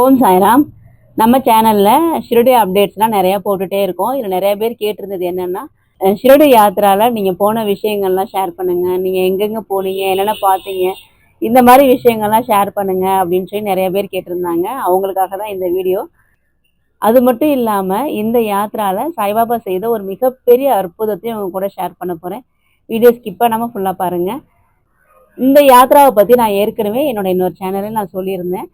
ஓம் சாய்ராம். நம்ம சேனலில் ஷிரடி அப்டேட்ஸ்லாம் நிறையா போட்டுகிட்டே இருக்கோம். இதில் நிறைய பேர் கேட்டிருந்தது என்னென்னா ஷிருடி ஷிரடி நீங்கள் போன விஷயங்கள்லாம் ஷேர் பண்ணுங்கள் நீங்கள் எங்கெங்கே போனீங்க என்னென்ன பார்த்தீங்க இந்த மாதிரி விஷயங்கள்லாம் ஷேர் பண்ணுங்கள் அப்படின்னு சொல்லி நிறைய பேர் கேட்டிருந்தாங்க. அவங்களுக்காக தான் இந்த வீடியோ. அது மட்டும் இல்லாமல் இந்த யாத்திராவில் சாய்பாபா செய்த ஒரு மிகப்பெரிய அற்புதத்தையும் அவங்க கூட ஷேர் பண்ண போகிறேன் வீடியோ ஸ்கிப் பண்ணாமல் ஃபுல்லாக பாருங்கள் இந்த யாத்திராவை பற்றி நான் ஏற்கனவே என்னோட இன்னொரு சேனலில் நான் சொல்லியிருந்தேன்.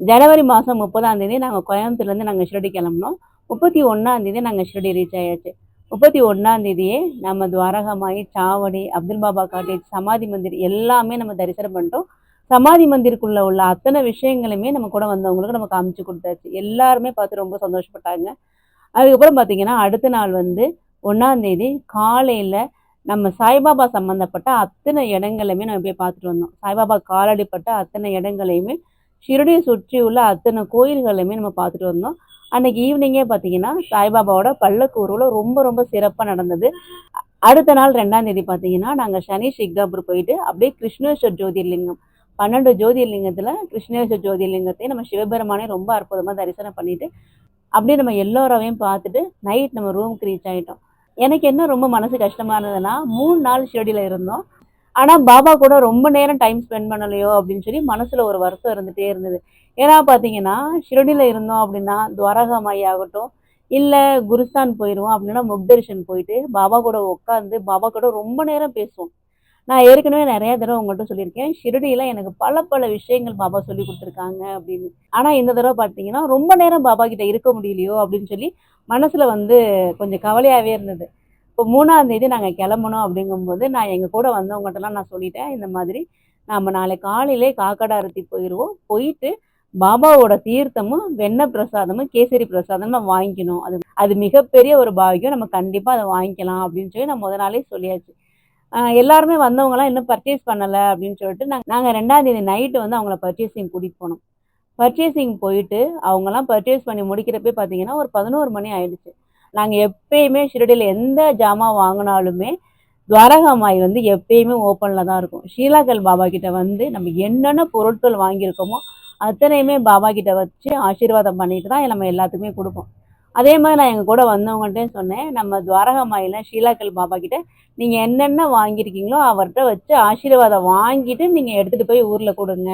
ஜனவரி மாதம் முப்பதாம் தேதி நாங்கள் கோயம்புத்தூர்லேருந்து நாங்கள் ஷிரடி கிளம்புனோம். முப்பத்தி ஒன்றாம் தேதி நாங்கள் ஷிரடி ரீச் ஆயாச்சு. முப்பத்தி ஒன்றாம் தேதியே நம்ம துவாரகமாயி சாவடி அப்துல் பாபா காட்டேஜ் சமாதி மந்திர் எல்லாமே நம்ம தரிசனம் பண்ணிட்டோம். சமாதி மந்திருக்குள்ளே உள்ள அத்தனை விஷயங்களுமே நம்ம கூட வந்தவங்களுக்கு நம்ம காமிச்சு கொடுத்தாச்சு. எல்லாருமே பார்த்து ரொம்ப சந்தோஷப்பட்டாங்க. அதுக்கப்புறம் பார்த்தீங்கன்னா அடுத்த நாள் வந்து ஒன்றாம் தேதி காலையில் நம்ம சாய்பாபா சம்மந்தப்பட்ட அத்தனை இடங்களையுமே நம்ம போய் பார்த்துட்டு வந்தோம். சாய்பாபா காலடிப்பட்ட அத்தனை இடங்களையுமே ஷிரடியை சுற்றி உள்ள அத்தனை கோயில்களுமே நம்ம பார்த்துட்டு வந்தோம். அன்னைக்கு ஈவினிங்கே பார்த்தீங்கன்னா சாய்பாபாவோட பல்லக்கு ஊர்வலம் ரொம்ப ரொம்ப சிறப்பாக நடந்தது. அடுத்த நாள் ரெண்டாம் தேதி பார்த்தீங்கன்னா நாங்கள் சனி சிக்தாபூர் போயிட்டு அப்படியே கிருஷ்ணேஸ்வர் ஜோதிர்லிங்கம் பன்னெண்டு ஜோதிர்லிங்கத்தில் கிருஷ்ணேஸ்வர் ஜோதிர்லிங்கத்தை நம்ம சிவபெருமானே ரொம்ப அற்புதமாக தரிசனம் பண்ணிட்டு அப்படியே நம்ம எல்லோரையும் பார்த்துட்டு நைட் நம்ம ரூமுக்கு ரீச் ஆகிட்டோம் எனக்கு என்ன ரொம்ப மனசு கஷ்டமானதுன்னா மூணு நாள் ஷிரடியில் இருந்தோம். ஆனால் பாபா கூட ரொம்ப நேரம் டைம் ஸ்பெண்ட் பண்ணலையோ அப்படின்னு சொல்லி மனசில் ஒரு வருத்தம் இருந்துகிட்டே இருந்தது. ஏன்னா பார்த்தீங்கன்னா ஷிரடியில் இருந்தோம் அப்படின்னா துவாரகாமாயி ஆகட்டும் இல்லை குருஸ்தான் போயிடுவோம் அப்படின்னா முக்தரிஷன் போயிட்டு பாபா கூட உட்காந்து பாபா கூட ரொம்ப நேரம் பேசுவோம். நான் ஏற்கனவே நிறைய தடவை உங்கள்கிட்ட சொல்லியிருக்கேன் ஷிரடியில் எனக்கு பல பல விஷயங்கள் பாபா சொல்லி கொடுத்துருக்காங்க அப்படின்னு. ஆனால் இந்த தடவை பார்த்தீங்கன்னா ரொம்ப நேரம் பாபா கிட்ட இருக்க முடியலையோ அப்படின்னு சொல்லி மனசில் வந்து கொஞ்சம் கவலையாகவே இருந்தது. இப்போ மூணாம் தேதி நாங்கள் கிளம்பணும் அப்படிங்கும்போது நான் எங்கள் கூட வந்தவங்ககிட்டலாம் நான் சொல்லிட்டேன் இந்த மாதிரி நம்ம நாளை காலையிலே காக்கடாரத்தி போயிடுவோம் போயிட்டு பாபாவோட தீர்த்தமும் வெண்ணெய் பிரசாதமும் கேசரி பிரசாதமும் நம்ம வாங்கிக்கணும். அது அது மிகப்பெரிய ஒரு பாக்கியம். நம்ம கண்டிப்பாக அதை வாங்கிக்கலாம் அப்படின்னு சொல்லி நான் முத நாளே சொல்லியாச்சு. எல்லாருமே வந்தவங்களாம் இன்னும் பர்ச்சேஸ் பண்ணலை அப்படின்னு சொல்லிட்டு நாங்கள் நாங்கள் ரெண்டாம் தேதி நைட்டு வந்து அவங்கள பர்ச்சேசிங் கூட்டிகிட்டு போனோம். பர்ச்சேசிங் போயிட்டு அவங்கெல்லாம் பர்ச்சேஸ் பண்ணி முடிக்கிறப்பே பார்த்தீங்கன்னா ஒரு பதினோரு மணி ஆயிடுச்சு. நாங்கள் எப்பயுமே ஷிரடியில் எந்த ஜாமான் வாங்கினாலுமே துவாரகாமாய் வந்து எப்பயுமே ஓப்பனில் தான் இருக்கும். ஷீலாக்கல் பாபா கிட்ட வந்து நம்ம என்னென்ன பொருட்கள் வாங்கியிருக்கோமோ அத்தனையுமே பாபா கிட்ட வச்சு ஆசீர்வாதம் பண்ணிட்டு தான் நம்ம எல்லாத்துக்குமே கொடுப்போம். அதே மாதிரி நான் எங்கள் கூட வந்தவங்கள்ட்டே சொன்னேன் நம்ம துவாரகாமாயில் ஷீலாக்கல் பாபா கிட்ட நீங்கள் என்னென்ன வாங்கியிருக்கீங்களோ அவர்கிட்ட வச்சு ஆசீர்வாதம் வாங்கிட்டு நீங்கள் எடுத்துகிட்டு போய் ஊரில் கொடுங்க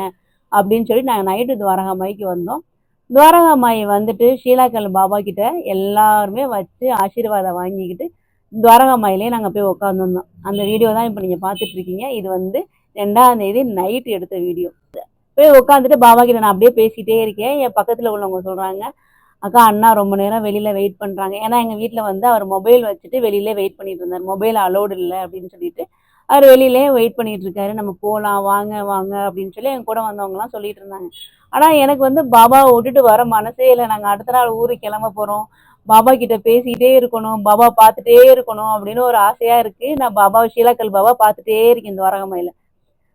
அப்படின்னு சொல்லி நாங்கள் நைட்டு துவாரகாமாய்க்கு வந்தோம். துவாரகாமாய் வந்துட்டு ஷீலாக்கல் பாபா கிட்ட எல்லாருமே வச்சு ஆசீர்வாதம் வாங்கிக்கிட்டு துவாரகாமாயிலே நாங்கள் போய் உட்காந்துருந்தோம் அந்த வீடியோ தான் இப்போ நீங்கள் பார்த்துட்டு இருக்கீங்க. இது வந்து ரெண்டாம் தேதி நைட் எடுத்த வீடியோ போய் உட்காந்துட்டு பாபா கிட்ட நான் அப்படியே பேசிகிட்டே இருக்கேன். என் பக்கத்தில் உள்ளவங்க சொல்கிறாங்க அக்கா அண்ணா ரொம்ப நேரம் வெளியில் வெயிட் பண்ணுறாங்க ஏன்னா எங்கள் வீட்டில் வந்து அவர் மொபைல் வச்சுட்டு வெளியிலே வெயிட் பண்ணிட்டு இருந்தார். மொபைல் அலோடு இல்லை அப்படின்னு சொல்லிட்டு அவர் வெளியிலே வெயிட் பண்ணிட்டு இருக்காரு. நம்ம போகலாம் வாங்க வாங்க அப்படின்னு சொல்லி என் கூட வந்தவங்கலாம் சொல்லிட்டு இருந்தாங்க. ஆனால் எனக்கு வந்து பாபாவை விட்டுட்டு வர மனசே இல்லை. நாங்கள் அடுத்த நாள் ஊருக்கு கிளம்ப போகிறோம் பாபா கிட்ட பேசிக்கிட்டே இருக்கணும். பாபா பார்த்துட்டே இருக்கணும் அப்படின்னு ஒரு ஆசையாக இருக்குது நான் பாபா ஷீலாக்கல் பாபா பார்த்துட்டே இருக்கேன் இந்த வரகமையில்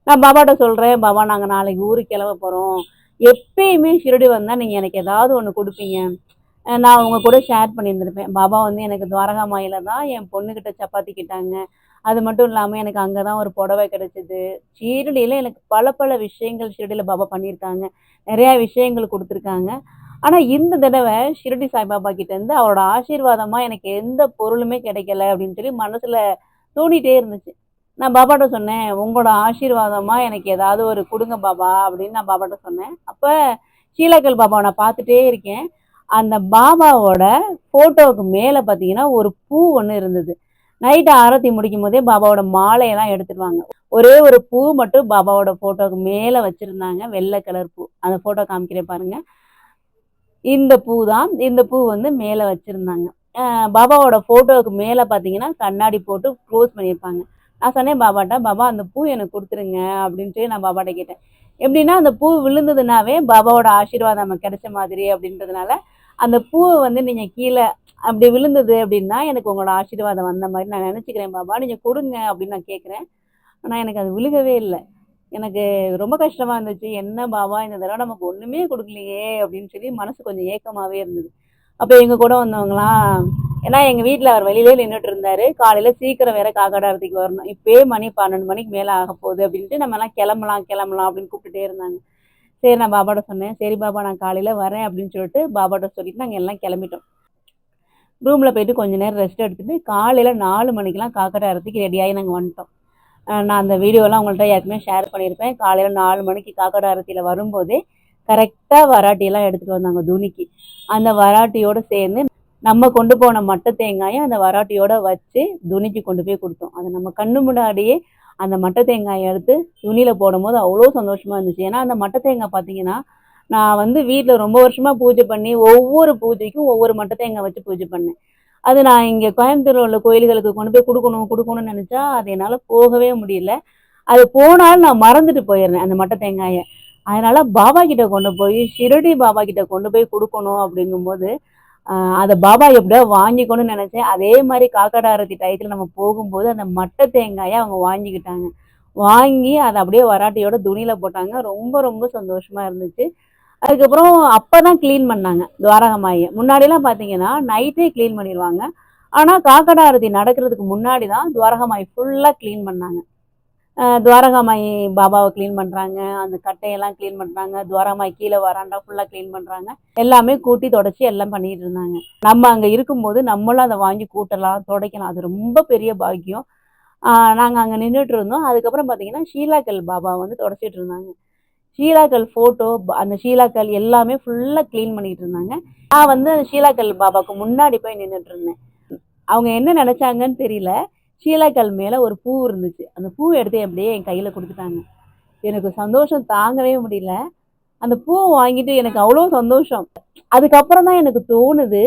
நான் பாபாட்ட சொல்கிறேன் பாபா நாங்கள் நாளைக்கு ஊருக்கு கிளம்ப போகிறோம் எப்பயுமே ஷிரடி வந்தால் நீங்கள் எனக்கு ஏதாவது ஒன்று கொடுப்பீங்க. நான் அவங்க கூட ஷேர் பண்ணியிருந்திருப்பேன். பாபா வந்து எனக்கு துவாரகாமாயில தான் என் பொண்ணுக்கிட்ட சப்பாத்தி கிட்டாங்க. அது மட்டும் இல்லாமல் எனக்கு அங்கே தான் ஒரு புடவை கிடைச்சிது. ஷீரடியில் எனக்கு பல பல விஷயங்கள் ஷீரடியில் பாபா பண்ணியிருக்காங்க. நிறையா விஷயங்கள் கொடுத்துருக்காங்க. ஆனால் இந்த தடவை ஷிரடி சாய்பாபா கிட்டேருந்து அவரோட ஆசீர்வாதமாக எனக்கு எந்த பொருளுமே கிடைக்கல அப்படின்னு சொல்லி மனசில் தோணிகிட்டே இருந்துச்சு. நான் பாபாட்ட சொன்னேன் உங்களோட ஆசீர்வாதமாக எனக்கு ஏதாவது ஒரு கொடுங்க பாபா அப்படின்னு நான் பாபாட்ட சொன்னேன். அப்போ ஷீலாக்கல் பாபாவை நான் பார்த்துட்டே இருக்கேன். அந்த பாபாவோட ஃபோட்டோவுக்கு மேலே பார்த்தீங்கன்னா ஒரு பூ ஒன்று இருந்தது. நைட்டு ஆரத்தி முடிக்கும் போதே பாபாவோட மாலையெல்லாம் எடுத்துருவாங்க. ஒரே ஒரு பூ மட்டும் பாபாவோட ஃபோட்டோவுக்கு மேலே வச்சுருந்தாங்க. வெள்ளை கலர் பூ. அந்த ஃபோட்டோ காமிக்கிறேன் பாருங்கள் இந்த பூ தான் இந்த பூ வந்து மேலே வச்சுருந்தாங்க. பாபாவோட ஃபோட்டோவுக்கு மேலே பார்த்தீங்கன்னா கண்ணாடி போட்டு க்ளோஸ் பண்ணியிருப்பாங்க. நான் சொன்னேன் பாபாட்ட பாபா அந்த பூ எனக்கு கொடுத்துருங்க அப்படின்ட்டு சொல்லி நான் பாபாட்ட கேட்டேன். எப்படின்னா அந்த பூ விழுந்ததுனாவே பாபாவோட ஆசீர்வாதம் நமக்கு கிடைச்ச மாதிரி அப்படின்றதுனால அந்த பூவை வந்து நீங்கள் கீழே அப்படி விழுந்தது அப்படின்னா எனக்கு உங்களோட ஆசீர்வாதம் வந்த மாதிரி நான் நினச்சிக்கிறேன் பாபா. நீங்கள் கொடுங்க அப்படின்னு நான் கேட்குறேன் ஆனால் எனக்கு அது விழுகவே இல்லை. எனக்கு ரொம்ப கஷ்டமாக இருந்துச்சு. என்ன பாபா இந்த தடவை நமக்கு ஒன்றுமே கொடுக்கலையே அப்படின்னு சொல்லி மனசு கொஞ்சம் ஏக்கமாகவே இருந்தது. அப்போ எங்கள் கூட வந்தவங்களாம் ஏன்னா எங்கள் வீட்டில் அவர் வெளியிலே நின்றுட்டு இருந்தார். காலையில் சீக்கிரம் வேற காக்காடாரத்துக்கு வரணும். இப்போயே மணி பன்னெண்டு மணிக்கு மேலே ஆக போகுது அப்படின்ட்டு நம்ம எல்லாம் கிளம்பலாம் கிளம்பலாம் அப்படின்னு கூப்பிட்டுட்டே இருந்தாங்க. சரி நான் பாபாட்ட சொன்னேன். சரி பாபா நான் காலையில் வரேன் அப்படின்னு சொல்லிட்டு பாபாட்ட சொல்லிட்டு நாங்கள் எல்லாம் கிளம்பிட்டோம். ரூமில் போயிட்டு கொஞ்ச நேரம் ரெஸ்ட் எடுத்துகிட்டு காலையில் நாலு மணிக்கெலாம் காக்கடை அறுத்துக்கு ரெடியாகி நாங்கள் வந்துட்டோம். நான் அந்த வீடியோலாம் உங்கள்கிட்ட ஏற்கனவே ஷேர் பண்ணியிருப்பேன். காலையில் நாலு மணிக்கு காக்கடை அரிசியில் வரும்போதே கரெக்டாக வராட்டியெல்லாம் எடுத்துகிட்டு வந்தாங்க துணிக்கு. அந்த வராட்டியோடு சேர்ந்து நம்ம கொண்டு போன மட்டை தேங்காயை அந்த வராட்டியோட வச்சு துணிக்கு கொண்டு போய் கொடுத்தோம். அது நம்ம கண்ணு முன்னாடியே அந்த மட்டை தேங்காயை எடுத்து துணியில் போடும்போது அவ்வளோ சந்தோஷமாக இருந்துச்சு. ஏன்னா அந்த மட்டை தேங்காய் பார்த்தீங்கன்னா நான் வந்து வீட்டில் ரொம்ப வருஷமாக பூஜை பண்ணி ஒவ்வொரு பூஜைக்கும் ஒவ்வொரு மட்டை தேங்காய் வச்சு பூஜை பண்ணேன். அது நான் இங்கே கோயம்புத்தூர் உள்ள கோயில்களுக்கு கொண்டு போய் கொடுக்கணும் கொடுக்கணும்னு நினச்சா அது என்னால் போகவே முடியல. அது போனாலும் நான் மறந்துட்டு போயிடுறேன் அந்த மட்டை தேங்காயை அதனால் பாபா கிட்ட கொண்டு போய் ஷிரடி பாபா கிட்ட கொண்டு போய் கொடுக்கணும் அப்படிங்கும்போது அதை பாபா எப்படியோ வாங்கிக்கணும்னு நினச்சேன். அதே மாதிரி காக்கடாரத்தி டயத்தில் நம்ம போகும்போது அந்த மட்டை தேங்காயை அவங்க வாங்கிக்கிட்டாங்க. வாங்கி அதை அப்படியே வராட்டியோட துணியில் போட்டாங்க. ரொம்ப ரொம்ப சந்தோஷமாக இருந்துச்சு. அதுக்கப்புறம் அப்போ தான் க்ளீன் பண்ணாங்க துவாரகமாயை. முன்னாடிலாம் பார்த்தீங்கன்னா நைட்டே க்ளீன் பண்ணிடுவாங்க ஆனால் காக்கடாரதி நடக்கிறதுக்கு முன்னாடி தான் துவாரகமாய் ஃபுல்லாக க்ளீன் பண்ணாங்க. அஹ் துவாரகாமாய் பாபாவை க்ளீன் பண்ணுறாங்க அந்த கட்டையெல்லாம் க்ளீன் பண்ணுறாங்க துவாரகாமாய் கீழே வராண்டா ஃபுல்லாக க்ளீன் பண்ணுறாங்க எல்லாமே கூட்டி தொடச்சி எல்லாம் பண்ணிகிட்டு இருந்தாங்க. நம்ம அங்கே இருக்கும்போது நம்மளும் அதை வாங்கி கூட்டலாம் துடைக்கலாம். அது ரொம்ப பெரிய பாக்கியம். நாங்கள் அங்கே நின்றுட்டு இருந்தோம். அதுக்கப்புறம் பார்த்தீங்கன்னா ஷீலாக்கல் பாபா வந்து தொடச்சிட்டு இருந்தாங்க. ஷீலாக்கல் ஃபோட்டோ அந்த ஷீலாக்கல் எல்லாமே ஃபுல்லாக க்ளீன் பண்ணிட்டு இருந்தாங்க. நான் வந்து அந்த ஷீலாக்கல் பாபாவுக்கு முன்னாடி போய் நின்றுட்டு இருந்தேன். அவங்க என்ன நினச்சாங்கன்னு தெரியல. ஷீலாக்கல் மேலே ஒரு பூ இருந்துச்சு. அந்த பூ எடுத்து அப்படியே என் கையில் கொடுத்துட்டாங்க. எனக்கு சந்தோஷம் தாங்கவே முடியல. அந்த பூவை வாங்கிட்டு எனக்கு அவ்வளோ சந்தோஷம். அதுக்கப்புறம் தான் எனக்கு தோணுது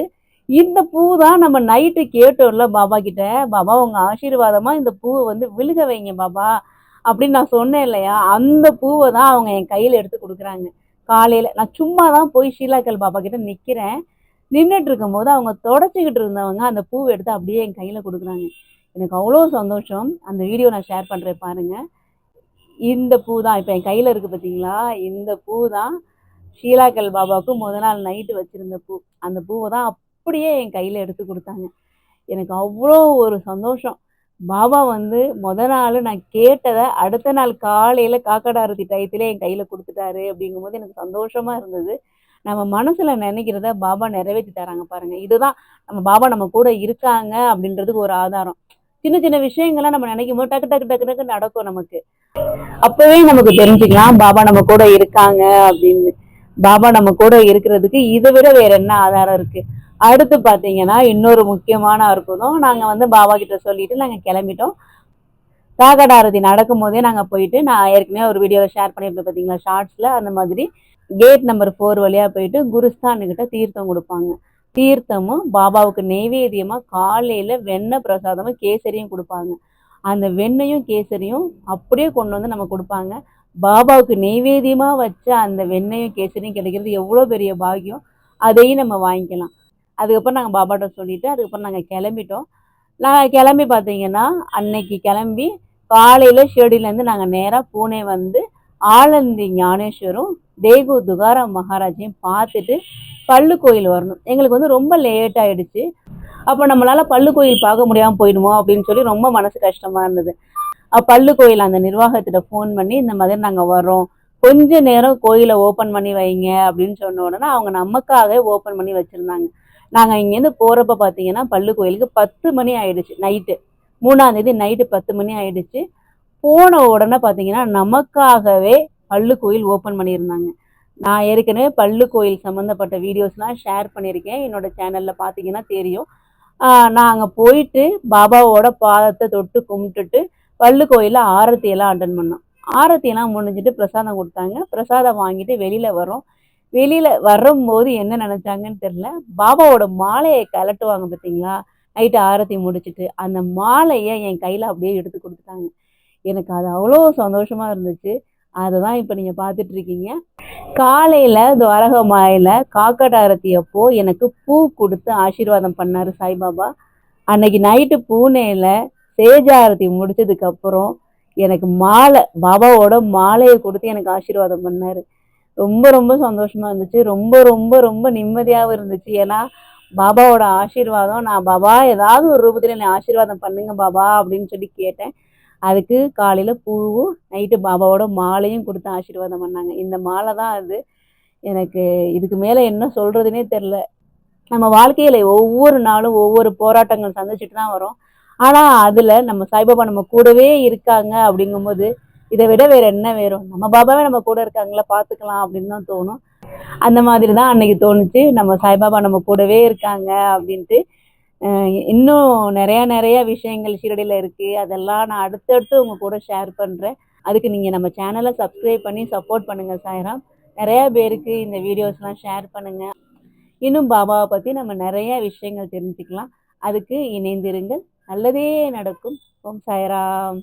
இந்த பூ தான் நம்ம நைட்டு கேட்டோம்ல பாபா கிட்ட. பாபா உங்கள் ஆசீர்வாதமாக இந்த பூவை வந்து விழுக வைங்க பாபா. அப்படின்னு நான் சொன்னேன் இல்லையா? அந்த பூவை தான் அவங்க என் கையில் எடுத்து கொடுக்குறாங்க. காலையில் நான் சும்மா தான் போய் ஷீலாக்கல் பாபா கிட்ட நிற்கிறேன் நின்றுட்டு இருக்கும்போது அவங்க தொடச்சிக்கிட்டு இருந்தவங்க அந்த பூவை எடுத்து அப்படியே என் கையில் கொடுக்குறாங்க. எனக்கு அவ்வளோ சந்தோஷம். அந்த வீடியோ நான் ஷேர் பண்ணுறேன் பாருங்கள் இந்த பூ தான் இப்போ என் கையில் இருக்குது பார்த்தீங்களா இந்த பூ தான் ஷீலாக்கல் பாபாவுக்கு முத நாள் நைட்டு வச்சுருந்த பூ. அந்த பூவை தான் அப்படியே என் கையில் எடுத்து கொடுத்தாங்க. எனக்கு அவ்வளோ ஒரு சந்தோஷம். பாபா வந்து முத நாள் நான் கேட்டதை அடுத்த நாள் காலையில் காக்கடாரத்தி டயத்திலே என் கையில் கொடுத்துட்டாரு அப்படிங்கும்போது எனக்கு சந்தோஷமாக இருந்தது. நம்ம மனசில் நினைக்கிறத பாபா நிறைவேற்றி தராங்க பாருங்க. இதுதான் நம்ம பாபா நம்ம கூட இருக்காங்க அப்படின்றதுக்கு ஒரு ஆதாரம். சின்ன சின்ன விஷயங்கள்லாம் நம்ம நினைக்கும் போது டக்கு டக்கு டக்கு டக்கு நடக்கும் நமக்கு. அப்பவே நமக்கு தெரிஞ்சுக்கலாம் பாபா நம்ம கூட இருக்காங்க அப்படின்னு. பாபா நம்ம கூட இருக்கிறதுக்கு இதை விட வேற என்ன ஆதாரம் இருக்கு? அடுத்து பார்த்தீங்கன்னா இன்னொரு முக்கியமான அற்புதம். நாங்கள் வந்து பாபா கிட்ட சொல்லிட்டு நாங்கள் கிளம்பிட்டோம். காகடாரதி நடக்கும் போதே நாங்கள் போயிட்டு நான் ஏற்கனவே ஒரு வீடியோவில் ஷேர் பண்ணியிருப்பேன் பார்த்தீங்களா ஷார்ட்ஸில் அந்த மாதிரி. கேட் நம்பர் ஃபோர் வழியாக போயிட்டு குருஸ்தானுக்கிட்ட தீர்த்தம் கொடுப்பாங்க. தீர்த்தமும் பாபாவுக்கு நெய்வேத்தியமாக காலையில் வெண்ணெய் பிரசாதமும் கேசரியும் கொடுப்பாங்க. அந்த வெண்ணையும் கேசரியும் அப்படியே கொண்டு வந்து நம்ம கொடுப்பாங்க. பாபாவுக்கு நெய்வேத்தியமாக வச்ச அந்த வெண்ணையும் கேசரியும் கிடைக்கிறது எவ்வளோ பெரிய பாக்கியம். அதையும் நம்ம வாங்கிக்கலாம். அதுக்கப்புறம் நாங்கள் பாபாட்ட சொல்லிவிட்டு அதுக்கப்புறம் நாங்கள் கிளம்பிட்டோம். நாங்கள் கிளம்பி பார்த்தீங்கன்னா அன்னைக்கு கிளம்பி காலையில் ஷிரடியிலேருந்து நாங்கள் நேராக பூனே வந்து ஆலந்தி ஞானேஸ்வரும் தேகு துகாராம் மகாராஜையும் பார்த்துட்டு பல்லு கோயில் வரணும். எங்களுக்கு வந்து ரொம்ப லேட் ஆகிடுச்சு அப்போ நம்மளால் பள்ளு கோயில் பார்க்க முடியாமல் போயிடுமோ அப்படின்னு சொல்லி ரொம்ப மனசு கஷ்டமாக இருந்தது. பல்லு கோயில் அந்த நிர்வாகத்திட்ட ஃபோன் பண்ணி இந்த மாதிரி நாங்கள் வரோம் கொஞ்ச நேரம் கோயிலை ஓப்பன் பண்ணி வைங்க அப்படின்னு சொன்ன உடனே அவங்க நமக்காக ஓப்பன் பண்ணி வச்சுருந்தாங்க. நாங்கள் இங்கேருந்து போகிறப்ப பார்த்தீங்கன்னா பள்ளு கோயிலுக்கு பத்து மணி ஆயிடுச்சு நைட்டு மூணாம் தேதி நைட்டு பத்து மணி ஆயிடுச்சு. போன உடனே பார்த்தீங்கன்னா நமக்காகவே பள்ளு கோயில் ஓப்பன் பண்ணியிருந்தாங்க. நான் ஏற்கனவே பள்ளு கோயில் சம்மந்தப்பட்ட வீடியோஸ்லாம் ஷேர் பண்ணியிருக்கேன். என்னோட சேனலில் பார்த்தீங்கன்னா தெரியும். நாங்கள் நான் அங்கே போயிட்டு பாபாவோட பாதத்தை தொட்டு கும்பிட்டுட்டு பள்ளு கோயிலில் ஆரத்தி எல்லாம் அட்டன் பண்ணோம். ஆரத்தி எல்லாம் முடிஞ்சிட்டு பிரசாதம் கொடுத்தாங்க. பிரசாதம் வாங்கிட்டு வெளியில் வரோம். வெளியில் வரும்போது என்ன நினச்சாங்கன்னு தெரில பாபாவோட மாலையை கலட்டுவாங்க பார்த்தீங்களா நைட்டு ஆரத்தி முடிச்சிட்டு அந்த மாலையை என் கையில் அப்படியே எடுத்து கொடுத்துட்டாங்க. எனக்கு அது அவ்வளோ சந்தோஷமாக இருந்துச்சு. அதை தான் இப்போ நீங்கள் பார்த்துட்டு இருக்கீங்க காலையில் துவாரகமாயில் காக்கடாரத்தி அப்போ எனக்கு பூ கொடுத்து ஆசீர்வாதம் பண்ணார் சாய்பாபா. அன்னைக்கு நைட்டு பூனேயில் சேஜாரத்தி முடிச்சதுக்கப்புறம் எனக்கு மாலை பாபாவோட மாலையை கொடுத்து எனக்கு ஆசீர்வாதம் பண்ணார். ரொம்ப ரொம்ப சந்தோஷமாக இருந்துச்சு. ரொம்ப ரொம்ப ரொம்ப நிம்மதியாகவும் இருந்துச்சு. ஏன்னா பாபாவோட ஆசீர்வாதம் நான் பாபா ஏதாவது ஒரு ரூபத்தில் என்னை ஆசீர்வாதம் பண்ணுங்க பாபா அப்படின்னு சொல்லி கேட்டேன். அதுக்கு காலையில் பூவும் நைட்டு பாபாவோட மாலையும் கொடுத்து ஆசீர்வாதம் பண்ணாங்க. இந்த மாலை தான் அது. எனக்கு இதுக்கு மேலே என்ன சொல்கிறதுனே தெரில நம்ம வாழ்க்கையில் ஒவ்வொரு நாளும் ஒவ்வொரு போராட்டங்கள் சந்திச்சுட்டு தான் வரோம். ஆனால் அதில் நம்ம சாய்பாபா நம்ம கூடவே இருக்காங்க அப்படிங்கும்போது இதை விட வேற என்ன வேறும் நம்ம பாபாவே நம்ம கூட இருக்காங்களா? பார்த்துக்கலாம் அப்படின்னு தான் தோணும். அந்த மாதிரி தான் அன்னைக்கு தோணுச்சு. நம்ம சாய்பாபா நம்ம கூடவே இருக்காங்க அப்படின்ட்டு. இன்னும் நிறைய நிறைய விஷயங்கள் ஷீரடியில் இருக்குது அதெல்லாம் நான் அடுத்தடுத்து உங்கள் கூட ஷேர் பண்ணுறேன் அதுக்கு நீங்கள் நம்ம சேனலை சப்ஸ்கிரைப் பண்ணி சப்போர்ட் பண்ணுங்கள் சாய்ராம். நிறைய பேருக்கு இந்த வீடியோஸ்லாம் ஷேர் பண்ணுங்கள் இன்னும் பாபாவை பற்றி நம்ம நிறைய விஷயங்கள் தெரிஞ்சுக்கலாம். அதுக்கு இணைந்திருங்கள். நல்லதே நடக்கும். ஓம் சாய்ராம்.